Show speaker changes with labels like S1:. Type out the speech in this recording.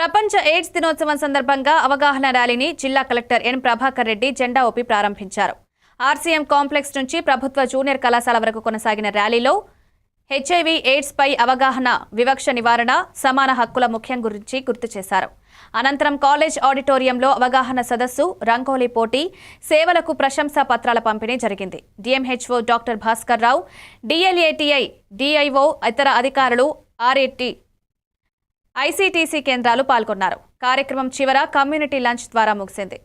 S1: ప్రపంచ ఎయిడ్స్ దినోత్సవం సందర్భంగా అవగాహన ర్యాలీని జిల్లా కలెక్టర్ ఎన్ ప్రభాకర్ రెడ్డి జెండా ఊపి ప్రారంభించారు. ఆర్సీఎం కాంప్లెక్స్ నుంచి ప్రభుత్వ జూనియర్ కళాశాల వరకు కొనసాగిన ర్యాలీలో హెచ్ఐవి ఎయిడ్స్ పై అవగాహన వివక్ష నివారణ సమాన హక్కుల ముఖ్యం గురించి గుర్తు చేశారు. అనంతరం కాలేజ్ ఆడిటోరియంలో అవగాహన సదస్సు రంగోలీ పోటీ సేవలకు ప్రశంసా పత్రాల పంపిణీ జరిగింది. DMHO doctor Bhaskar Rao DLATI DIO ఇతర అధికారులు ఆర్ఏటి ఐసీటీసీ కేంద్రాలు పాల్గొన్నారు. కార్యక్రమం చివర కమ్యూనిటీ లంచ్ ద్వారా ముగిసింది.